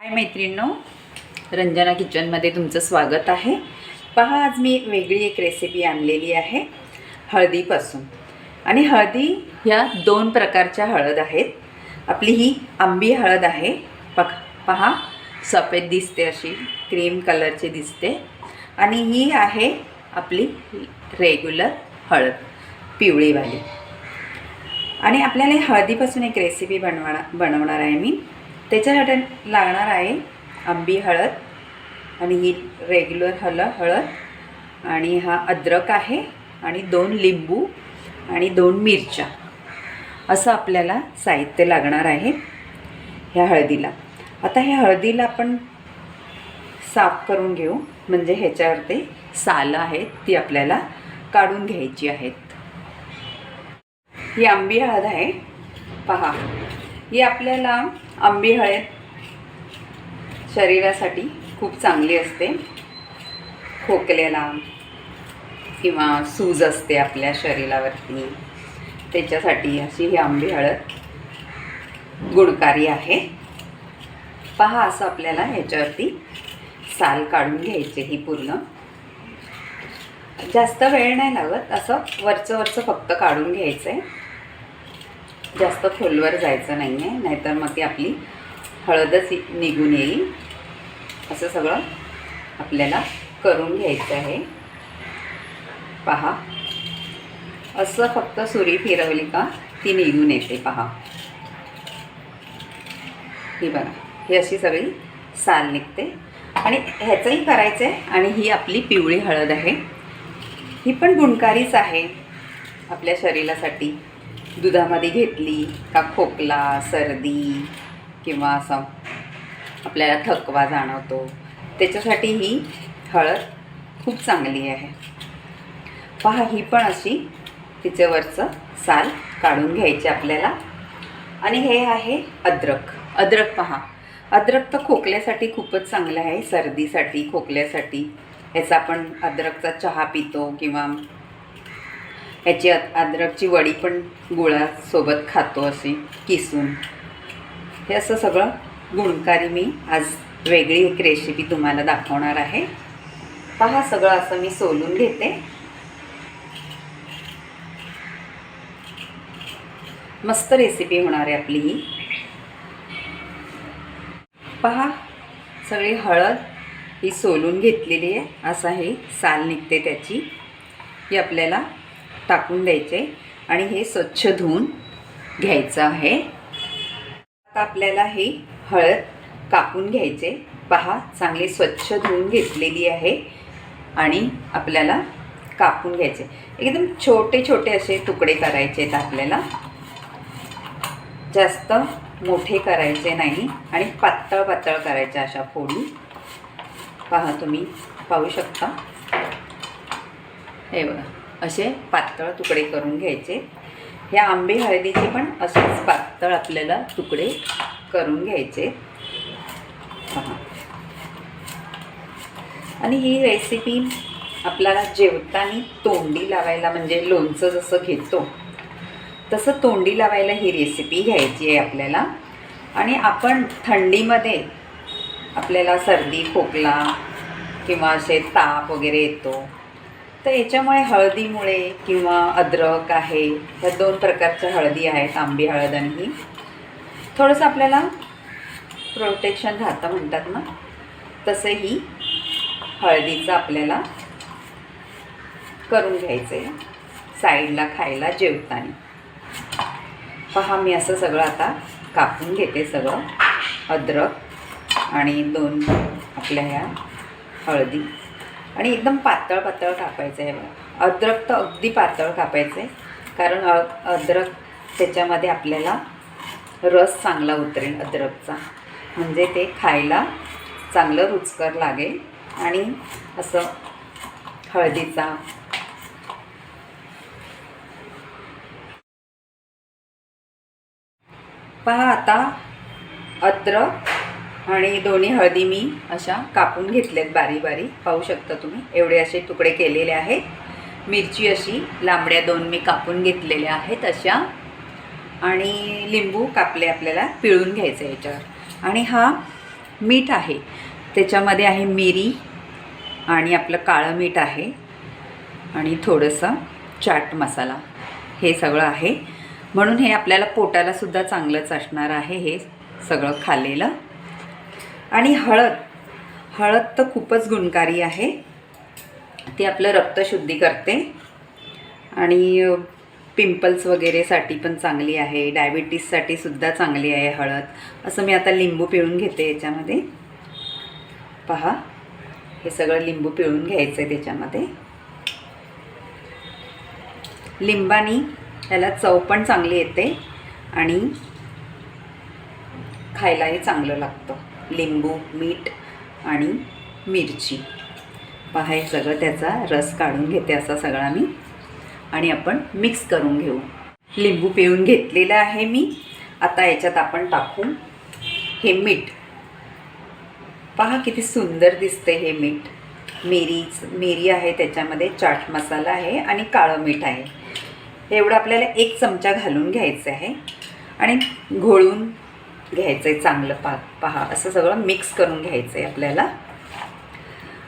हाय मैत्रिणींनो रंजना किचनमध्ये तुमचं स्वागत आहे. पहा आज मी वेगळी एक रेसिपी आणलेली आहे हळदीपासून. आणि हळदी ह्या दोन प्रकारच्या हळद आहेत. आपली ही आंबी हळद आहे. पख पहा सफेद दिसते अशी क्रीम कलरची दिसते. आणि ही आहे आपली रेग्युलर हळद पिवळीवाली आणि आपल्याला हळदीपासून एक रेसिपी बनवणार बनवणार आहे मी. त्याच्यासाठी लागणार आहे आंबी हळद आणि ही रेग्युलर हल हळद. आणि हा अद्रक आहे आणि दोन लिंबू आणि दोन मिरच्या. असं आपल्याला साहित्य लागणार आहे ह्या हळदीला. आता ह्या हळदीला आपण साफ करून घेऊ. म्हणजे ह्याच्यावर ते सालं आहेत ती आपल्याला काढून घ्यायची आहेत. ही आंबी हळद आहे. पहा. ही आपल्याला आंबी हळद शरीरासाठी खूप चांगली असते. खोकल्याला किंवा सूज असते आपल्या शरीरावरती. त्याच्यासाठी अशी ही आंबी हळद गुणकारी आहे. पहा असं आपल्याला ह्याच्यावरती साल काढून घ्यायचे ही पूर्ण. जास्त वेळ नाही लागत असं वरचं वरचं फक्त काढून घ्यायचं आहे जास्त खोलवर जायचं नाही आहे नाहीतर मग ती आपली हळदच निघून येईल. असं सगळं आपल्याला करून घ्यायचं आहे. पहा. असं फक्त सुरी फिरवली का ती निघून येते पहा. ही बघा. ही अशी सगळी साल निघते. आणि ह्याचंही करायचं आहे आणि ही आपली पिवळी हळद आहे. ही पण गुणकारीच आहे आपल्या शरीरासाठी. दुधामध्ये घेतली का खोकला सर्दी किंवा असं आपल्याला थकवा जाणवतो. त्याच्यासाठी ही हळद खूप चांगली आहे. पहा ही पण अशी तिच्यावरचं साल काढून घ्यायची आपल्याला. आणि हे आहे अद्रक. अद्रक पहा. अद्रक तर खोकल्यासाठी खूपच चांगलं आहे. सर्दीसाठी खोकल्यासाठी. ह्याचा आपण अद्रकचा चहा पितो किंवा ह्याची अद अद्रकची वडी पण गुळासोबत खातो असे किसून. हे असं सगळं गुणकारी मी आज वेगळी एक रेसिपी तुम्हाला दाखवणार आहे. पहा सगळं असं मी सोलून घेते. मस्त रेसिपी होणार आहे आपली ही. पहा सगळी हळद ही सोलून घेतलेली आहे. असा हे साल निघते त्याची. ही आपल्याला टाकून द्यायचे आणि हे स्वच्छ धुवून घ्यायचं आहे. आता आपल्याला हे हळद कापून घ्यायचे. पहा चांगली स्वच्छ धुवून घेतलेली आहे आणि आपल्याला कापून घ्यायचे. एकदम छोटे छोटे असे तुकडे करायचे आहेत आपल्याला. जास्त मोठे करायचे नाही आणि पातळ पातळ करायचे अशा फोडी. पहा तुम्ही पाहू शकता. हे बघा. असे पातळ तुकडे करून घ्यायचे. ह्या आंबे हळदीचे पण असेच पातळ आपल्याला तुकडे करून घ्यायचे. आणि ही रेसिपी आपल्याला जेवताना तोंडी लावायला म्हणजे लोणचं जसं घेतो तसं तोंडी लावायला ही रेसिपी घ्यायची आहे आपल्याला. आणि आपण थंडीमध्ये आपल्याला सर्दी खोकला किंवा असे ताप वगैरे येतो तर याच्यामुळे हळदीमुळे किंवा अद्रक आहे ह्या दोन प्रकारच्या हळदी आहेत आंबी हळद आणि ही. थोडंसं आपल्याला प्रोटेक्शन राहतं म्हणतात ना. तसं ही हळदीचं आपल्याला करून घ्यायचं आहे साईडला खायला जेवताना. पहा मी असं सगळं आता कापून घेते सगळं. अद्रक आणि दोन आपल्या ह्या हळदी. आणि एकदम पातळ पातळ कापायचं आहे अद्रक तर अगदी पातळ कापायचं आहे. कारण अ अद्रक त्याच्यामध्ये आपल्याला रस चांगला उतरेल अद्रकचा. म्हणजे ते खायला चांगलं रुचकर लागेल. आणि असं हळदीचा पहा आता अद्रक आणि दोन्ही हळदी मी अशा कापून घेतल्यात बारी बारी. पाहू शकता तुम्ही एवढे असे तुकडे केलेले आहेत. मिरची अशी लांबड्या दोन मी कापून घेतलेल्या आहेत अशा. आणि लिंबू कापले आपल्याला पिळून घ्यायचं याच्यावर. आणि हा मीठ आहे. त्याच्यामध्ये आहे मिरी आणि आपलं काळं मीठ आहे. आणि थोडंसं चाट मसाला. हे सगळं आहे. म्हणून हे आपल्याला पोटालासुद्धा चांगलंच असणार आहे. हे सगळं खाल्लेलं. आणि हळद. हळद तर खूपच गुणकारी आहे. ती आपलं रक्तशुद्धी करते आणि पिंपल्स वगैरेसाठी पण चांगली आहे. डायबिटीससाठी सुद्धा चांगली आहे हळद. असं मी आता लिंबू पिळून घेते याच्यामध्ये. पहा. हे सगळं लिंबू पिळून घ्यायचं आहे त्याच्यामध्ये. लिंबानी याला चव पण चांगली येते आणि खायलाही चांगलं लागतं. लिंबू मीठ आणि मिरची. पहा हे सगळं त्याचा रस काढून घेते असा सगळा मी. आणि आपण मिक्स करून घेऊ. लिंबू पिळून घेतलेलं आहे मी. आता याच्यात आपण टाकू हे मीठ. पहा किती सुंदर दिसते हे मीठ. मिरीच मिरी आहे त्याच्यामध्ये चाट मसाला आहे आणि काळं मीठ आहे. एवढं आपल्याला एक चमचा घालून घ्यायचं आहे. आणि घोळून घ्यायचं आहे चांगलं पा पहा. असं सगळं मिक्स करून घ्यायचं आहे आपल्याला.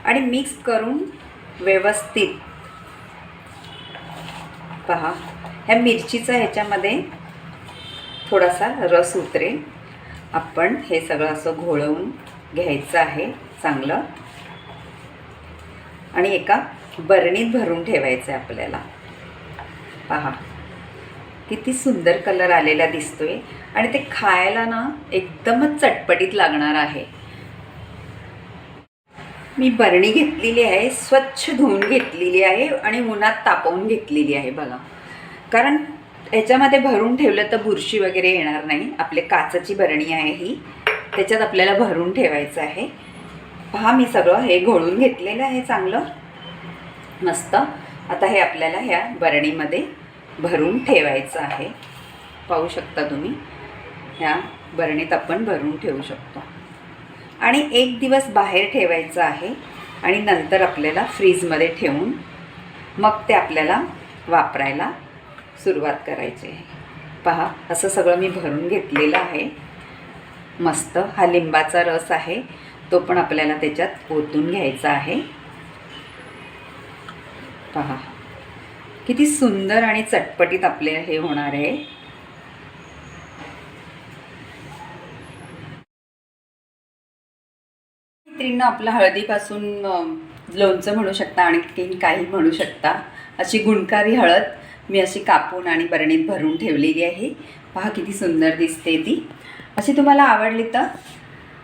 आणि मिक्स करून व्यवस्थित पहा. ह्या मिरचीचा ह्याच्यामध्ये थोडासा रस उतरेल. आपण हे सगळं असं घोळवून घ्यायचं आहे चांगलं. आणि एका बरणीत भरून ठेवायचं आहे आपल्याला. पहा. किती सुंदर कलर आलेला दिसतोय. आणि ते खायला ना एकदमच चटपटीत लागणार आहे. मी बरणी घेतलेली आहे स्वच्छ धुवून घेतलेली आहे आणि उन्हात तापवून घेतलेली आहे बघा. कारण याच्यामध्ये भरून ठेवलं तर बुरशी वगैरे येणार नाही. आपले काचची बरणी आहे ही. त्याच्यात आपल्याला भरून ठेवायचं आहे. पहा मी सगळं हे घोळून घेतलेलं आहे चांगलं. मस्त. आता हे आपल्याला ह्या बरणीमध्ये भरून ठेवायचं आहे. पाहू शकता तुम्ही ह्या बरणीत आपण भरून ठेवू शकतो. आणि एक दिवस बाहेर ठेवायचं आहे आणि नंतर आपल्याला फ्रीजमध्ये ठेवून मग ते आपल्याला वापरायला सुरुवात करायची आहे. पहा असं सगळं मी भरून घेतलेलं आहे. मस्त हा लिंबाचा रस आहे. तो पण आपल्याला त्याच्यात ओतून घ्यायचा आहे. पहा. किती सुंदर आणि चटपटीत आपले हे होणार आहे. मैत्रींना आपलं हळदीपासून लोणचं म्हणू शकता आणखी काही म्हणू शकता. अशी गुणकारी हळद मी अशी कापून आणि बरणीत भरून ठेवलेली आहे. पहा किती सुंदर दिसते ती. अशी तुम्हाला आवडली तर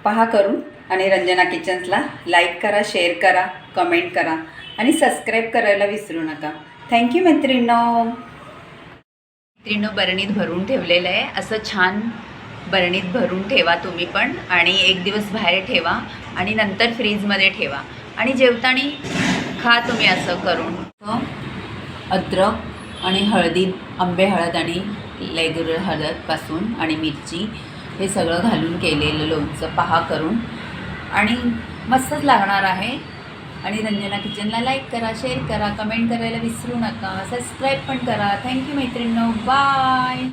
पहा करून आणि रंजना किचन्सला लाईक करा शेअर करा कमेंट करा आणि सबस्क्राईब करायला विसरू नका. थँक्यू मैत्रिणो मैत्रिणो बरणीत भरून ठेवलेलं आहे. असं छान बरणीत भरून ठेवा तुम्ही पण. आणि एक दिवस बाहेर ठेवा आणि नंतर फ्रीजमध्ये ठेवा. आणि जेवताना खा तुम्ही असं करून. अद्रक आणि हळदी आंबे हळद आणि लेगुलर हळदपासून आणि मिरची हे सगळं घालून केलेलं लोणचं पहा करून. आणि मस्तच लागणार आहे. आणि रंजना किचनला लाईक करा शेअर करा कमेंट करायला विसरू नका. सबस्क्राईब पण करा. थँक्यू मैत्रिणींनो. बाय